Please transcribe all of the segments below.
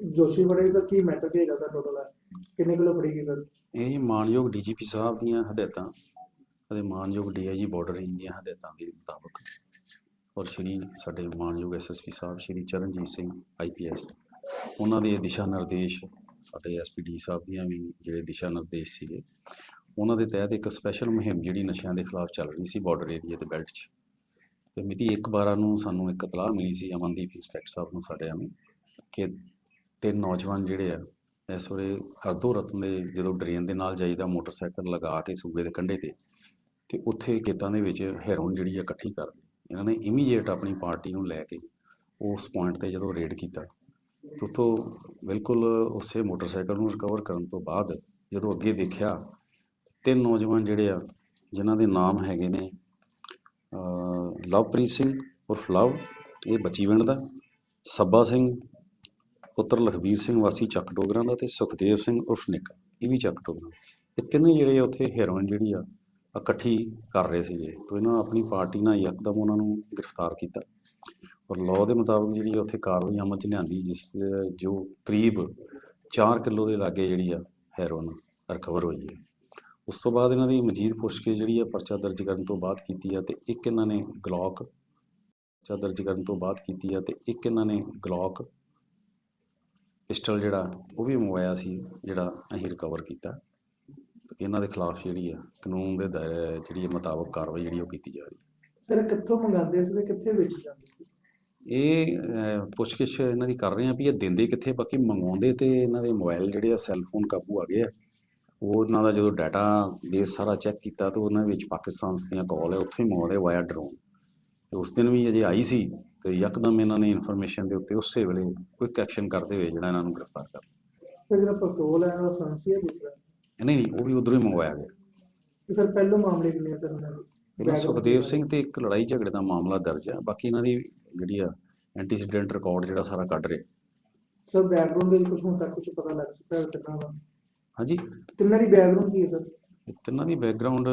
ਜੋਸ਼ੀ ਬੜੇ ਦਾ ਕੀ ਮੈਟਰ ਹੈਗਾ ਸਰ ਟੋਟਲ ਕਿੰਨੇ ਕਿਲੋ ਫੜੀ ਗਈ ਸਰ? ਇਹ ਮਾਨਯੋਗ ਡੀਜੀਪੀ ਸਾਹਿਬ ਦੀਆਂ ਹਦਾਇਤਾਂ, ਅਤੇ ਮਾਨਯੋਗ ਡੀਆਈਜੀ ਬਾਰਡਰ ਰੇਂਜ ਦੀਆਂ ਹਦਾਇਤਾਂ ਦੇ ਮੁਤਾਬਕ। ਔਰ ਸ਼੍ਰੀ, ਸਾਡੇ ਮਾਨਯੋਗ ਐਸਐਸਪੀ ਸਾਹਿਬ, ਸ਼੍ਰੀ ਚਰਨਜੀਤ ਸਿੰਘ ਆਈਪੀਐਸ ਉਹਨਾਂ ਦੇ ਦਿਸ਼ਾ ਨਿਰਦੇਸ਼, ਸਾਡੇ ਐਸਪੀਡੀ ਸਾਹਿਬ ਦੀਆਂ ਵੀ ਜਿਹੜੇ ਦਿਸ਼ਾ ਨਿਰਦੇਸ਼ ਸੀਗੇ, ਉਹਨਾਂ ਦੇ ਤਹਿਤ ਇੱਕ ਸਪੈਸ਼ਲ ਮੁਹਿੰਮ ਜਿਹੜੀ ਨਸ਼ਿਆਂ ਦੇ ਖਿਲਾਫ ਚੱਲ ਰਹੀ ਸੀ ਬਾਰਡਰ ਏਰੀਆ ਤੇ ਬੈਲਟ 'ਚ। ਤੇ ਮਿਤੀ 1/12 ਨੂੰ ਸਾਨੂੰ ਇੱਕ ਇਤਲਾਹ ਮਿਲੀ ਸੀ ਅਮਨਦੀਪ ਇੰਸਪੈਕਟਰ ਸਾਹਿਬ ਨੂੰ ਸਾਡੇ ਨੂੰ, ਕਿ ਤਿੰਨ ਨੌਜਵਾਨ ਜਿਹੜੇ ਆ, ਇਸ ਵੇਲੇ ਹਰਦੋ ਰਤਨ ਦੇ ਜਦੋਂ ਡਰੇਨ ਦੇ ਨਾਲ ਜਾਈਦਾ, ਮੋਟਰਸਾਈਕਲ ਲਗਾ ਕੇ ਸੂਬੇ ਦੇ ਕੰਢੇ ਤੇ ਤੇ ਉੱਥੇ ਖੇਤਾਂ ਦੇ ਵਿੱਚ ਹੈਰੋਨ ਜਿਹੜੀ ਆ ਇਕੱਠੀ ਕਰ ਲਈ। ਇਹਨਾਂ ਨੇ ਇਮੀਡੀਏਟ ਆਪਣੀ ਪਾਰਟੀ ਨੂੰ ਲੈ ਕੇ ਉਸ ਪੁਆਇੰਟ ਤੇ ਜਦੋਂ ਰੇਡ ਕੀਤਾ, ਤੇ ਉੱਥੋਂ ਬਿਲਕੁਲ ਉਸੇ ਮੋਟਰਸਾਈਕਲ ਨੂੰ ਰਿਕਵਰ ਕਰਨ ਤੋਂ ਬਾਅਦ ਜਦੋਂ ਅੱਗੇ ਦੇਖਿਆ, ਤਿੰਨ ਨੌਜਵਾਨ ਜਿਹੜੇ ਆ, ਜਿਨ੍ਹਾਂ ਦੇ ਨਾਮ ਹੈਗੇ ਨੇ ਲਵਪ੍ਰੀਤ ਸਿੰਘ ਉਰਫ ਲਵ, ਇਹ ਬਚੀਵਿੰਡ ਦਾ ਸੱਬਾ ਸਿੰਘ ਪੁੱਤਰ ਲਖਬੀਰ ਸਿੰਘ ਵਾਸੀ ਚੱਕ ਡੋਗਰਾਂ ਦਾ ਤੇ ਸੁਖਦੇਵ ਸਿੰਘ ਉਰਫ ਨਿੱਕਾ, ਇਹ ਵੀ ਚੱਕ ਡੋਗਰਾਂ ਇਹ ਤਿੰਨੇ ਜਿਹੜੇ ਉੱਥੇ ਹੈਰੋਇਨ ਜਿਹੜੀ ਆ, ਇਕੱਠੀ ਕਰ ਰਹੇ ਸੀਗੇ। ਤੇ ਇਹਨਾਂ ਆਪਣੀ ਪਾਰਟੀ ਨਾਲ ਯਕਦਮ ਉਹਨਾਂ ਨੂੰ ਗ੍ਰਿਫਤਾਰ ਕੀਤਾ। ਔਰ ਲਾਅ ਦੇ ਮੁਤਾਬਕ ਜਿਹੜੀ ਆ ਉੱਥੇ ਕਾਰਵਾਈ ਅਮਲ ਚ ਲਿਆਂਦੀ, ਜਿਸ ਜੋ ਕਰੀਬ 4 ਕਿਲੋ ਦੇ ਲਾਗੇ ਜਿਹੜੀ ਆ ਹੈਰੋਇਨ ਰਿਕਵਰ ਹੋਈ ਹੈ। ਉਸ ਤੋਂ ਬਾਅਦ ਇਹਨਾਂ ਦੀ ਮਜੀਦ ਪੁੱਛਕੇ ਜਿਹੜੀ ਆ ਪਰਚਾ ਦਰਜ ਕਰਨ ਤੋਂ ਬਾਅਦ ਕੀਤੀ ਆ ਤੇ ਇੱਕ ਇਹਨਾਂ ਨੇ ਗਲੌਕ ਪਰਚਾ ਦਰਜ ਕਰਨ ਤੋਂ ਬਾਅਦ ਕੀਤੀ ਆ ਤੇ ਇੱਕ ਇਹਨਾਂ ਨੇ ਗਲੌਕ ਪਿਸਟਲ ਜਿਹੜਾ ਉਹ ਵੀ ਮੰਗਵਾਇਆ ਸੀ ਜਿਹੜਾ ਅਸੀਂ ਰਿਕਵਰ ਕੀਤਾ। ਇਹਨਾਂ ਦੇ ਖਿਲਾਫ ਜਿਹੜੀ ਆ ਕਾਨੂੰਨ ਦੇ ਦਾਇਰੇ ਜਿਹੜੀ ਮੁਤਾਬਕ ਕਾਰਵਾਈ ਜਿਹੜੀ ਉਹ ਕੀਤੀ ਜਾ ਰਹੀ। ਹੈ ਸਰ ਕਿੱਥੋਂ ਮੰਗਾਉਂਦੇ ਸੀ ਤੇ ਕਿੱਥੇ ਵੇਚ ਜਾਂਦੇ ਸੀ? ਇਹ ਪੁੱਛਗਿੱਛ ਇਹਨਾਂ ਦੀ ਕਰ ਰਹੇ ਆ ਵੀ ਇਹ ਦਿੰਦੇ ਕਿੱਥੇ ਬਾਕੀ ਮੰਗਵਾਉਂਦੇ ਤੇ ਇਹਨਾਂ ਦੇ ਮੋਬਾਈਲ ਜਿਹੜੇ ਆ ਸੈੱਲ ਫੋਨ ਕਾਬੂ ਆ ਗਏ ਆ। ਉਹ ਇਹਨਾਂ ਦਾ ਜਦੋਂ ਡਾਟਾ ਬੇਸ ਸਾਰਾ ਚੈੱਕ ਕੀਤਾ ਤੇ ਉਹਨਾਂ ਵਿੱਚ ਪਾਕਿਸਤਾਨ ਦੀਆਂ ਕਾਲ ਹੈ ਉੱਥੇ ਹੀ ਮੰਗਵਾਉਂਦੇ ਵਾਇਆ ਡਰੋਨ ਤੇ ਉਸ ਦਿਨ ਵੀ ਅਜੇ ਆਈ ਸੀ। ਤੇ ਯਕਦਮ ਇਹਨਾਂ ਨੇ ਇਨਫੋਰਮੇਸ਼ਨ ਦੇ ਉੱਤੇ ਉਸੇ ਵੇਲੇ ਕੁਇਕ ਐਕਸ਼ਨ ਕਰਦੇ ਹੋਏ ਜਿਹੜਾ ਇਹਨਾਂ ਨੂੰ ਗ੍ਰਿਫਤਾਰ ਕਰ ਲਿਆ। ਜਿਹੜਾ ਪੈਟਰੋਲ ਹੈ ਉਹ ਸੰਸੀ ਹੈ? ਦੂਸਰਾ ਨਹੀਂ ਨਹੀਂ ਉਹ ਵੀ ਉਧਰੋਂ ਹੀ ਮੰਗਵਾਇਆ ਗਿਆ। ਸਰ ਪਹਿਲੋਂ ਮਾਮਲੇ ਕਿੰਨੇ ਸਰ ਉਹਨਾਂ ਦੇ? ਇਹਨਾਂ ਸੁਖਦੇਵ ਸਿੰਘ ਤੇ ਇੱਕ ਲੜਾਈ ਝਗੜੇ ਦਾ ਮਾਮਲਾ ਦਰਜ ਹੈ। ਬਾਕੀ ਇਹਨਾਂ ਦੀ ਜਿਹੜੀ ਆ ਐਂਟੀਸੀਡੈਂਟ ਰਿਕਾਰਡ ਜਿਹੜਾ ਸਾਰਾ ਕੱਢ ਰਹੇ। ਸਰ ਬੈਕਗ੍ਰਾਉਂਡ ਦੇ ਕੁਝ ਹੁਣ ਤੱਕ ਕੁਝ ਪਤਾ ਲੱਗ ਸਕਦਾ ਹੈ ਕਿੰਨਾ ਵਾ? ਹਾਂਜੀ? ਤਿੰਨਾਂ ਦੀ ਬੈਕਗ੍ਰਾਉਂਡ ਕੀ ਹੈ ਸਰ? ਤਿੰਨਾਂ ਦੀ ਬੈਕਗ੍ਰਾਉਂਡ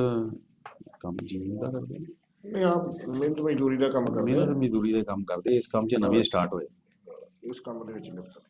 ਕੰਮ ਜੀਵਨ ਦਾ ਕਰਦੇ ਨੇ ਨਹੀਂ ਆਪ ਮਿਹਨਤ ਮਜ਼ਦੂਰੀ ਦਾ ਕੰਮ ਕਰਦੇ ਮਿਹਨਤ ਆ। ਮਜ਼ਦੂਰੀ ਦਾ ਕੰਮ ਕਰਦੇ ਇਸ ਕੰਮ 'ਚ ਨਵੇਂ ਸਟਾਰਟ ਹੋਏ। ਇਸ ਕੰਮ ਦੇ ਵਿੱਚ ਲਿਪਤ